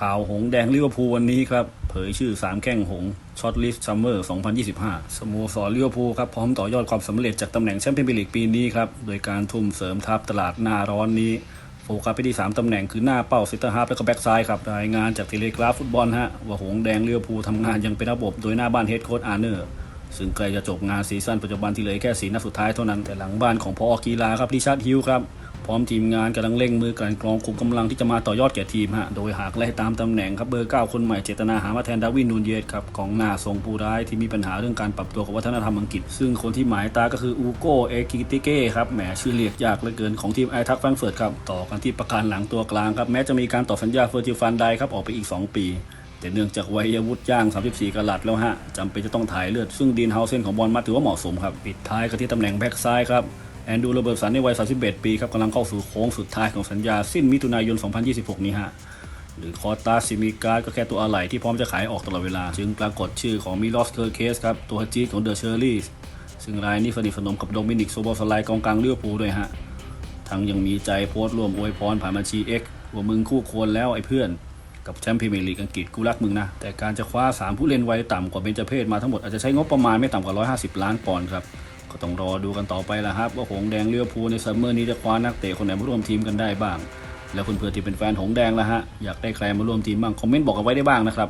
ข่าวหงแดงลิเวอร์พูลวันนี้ครับ เผยชื่อ 3 แข้งหงช็อตลิสต์ซัมเมอร์ 2025 สโมสรลิเวอร์พูลครับ พร้อมต่อยอดความสำเร็จจากตำแหน่งแชมเปี้ยนส์ลีกปีนี้ครับ โดยการทุ่มเสริมทัพตลาดหน้าร้อนนี้ โฟกัสไปที่ 3 ตำแหน่งคือหน้าเป้าเซนเตอร์ฮาร์ฟและก็แบ็กซ้ายครับ รายงานจากเทเลกราฟฟุตบอลฮะว่าหงแดงลิเวอร์พูลทำงานยังเป็นระบบโดยหน้าบ้านเฮดโค้ชอาร์เนอร์ซึ่งใกล้จะจบงานซีซั่นปัจจุบันที่เหลือแค่สีนัดสุดท้ายเท่านั้นแต่หลังบ้านของพอกีฬาครับริชาร์ดฮิลครับ พร้อมทีมงานกำลังเร่งมือการกรองคุมกำลังที่จะมาต่อยอดแก่ทีมฮะโดยหากไล่ตามตำแหน่งครับเบอร์ 9 คนใหม่เจตนาหามาแทนดาวินนูนเยสครับของหน้าทรงผู้ร้ายที่มีปัญหาเรื่องการปรับตัวกับวัฒนธรรมอังกฤษ ซึ่งคนที่หมายตาก็คืออูโกเอกิติเก้ครับแหมชื่อเรียกยากเหลือเกินของทีมไอทักแฟรงเฟิร์ตครับต่อกันที่ประการหลังตัวกลางครับแม้จะมีการต่อสัญญาเฟอร์จิฟันไดครับออกไปอีก 2 ปีแต่เนื่องจากวัยวุฒิย่าง 34กะลัดแล้วฮะจำเป็นจะต้องถ่ายเลือด ซึ่งดีนเฮาเซนของบอลมาถือว่าเหมาะสมครับ ปิดท้ายกันที่ตำแหน่งแบ็กซ้ายครับ แอนดูโรเบิร์ตสันในวัย 31 ปีครับกำลังเข้าสู่โค้งสุดท้ายของสัญญา สิ้นมิถุนายน 2026 นี้ฮะ หรือคอตาซิมิการ์ก็แค่ตัวอะไหล่ที่พร้อมจะขายออกตลอดเวลา จึงปรากฏชื่อของมิลอสเคอร์เคสครับ ตัวจี๊ของเดอะเชอร์รี่ซึ่งรายนี้สนิทสนมกับโดมินิกโซโบสไลกองกลางเลิเวปูด้วยฮะ ทั้งยังมีใจโพสต์ร่วมอวยพรผ่านบัญชี X ว่ามึงคู่ควรแล้วไอ้เพื่อนกับแชมป์พรีเมียร์ลีกอังกฤษกูรักมึงนะ แต่การจะคว้า 3 ผู้เล่นวัยต่ำกว่าเบญจเพศมาทั้งหมดอาจจะใช้งบประมาณไม่ต่ำกว่า 150 ล้านปอนด์ครับ ก็ต้องรอดูกันต่อไปละครับ ว่าหงแดงเลือพูในซัมเมอร์นี้จะคว้านักเตะคนไหนมาร่วมทีมกันได้บ้าง แล้วเพื่อนๆที่เป็นแฟนหงแดงละฮะอยากได้ใครมาร่วมทีมบ้างคอมเมนต์บอกกันไว้ได้บ้างนะครับ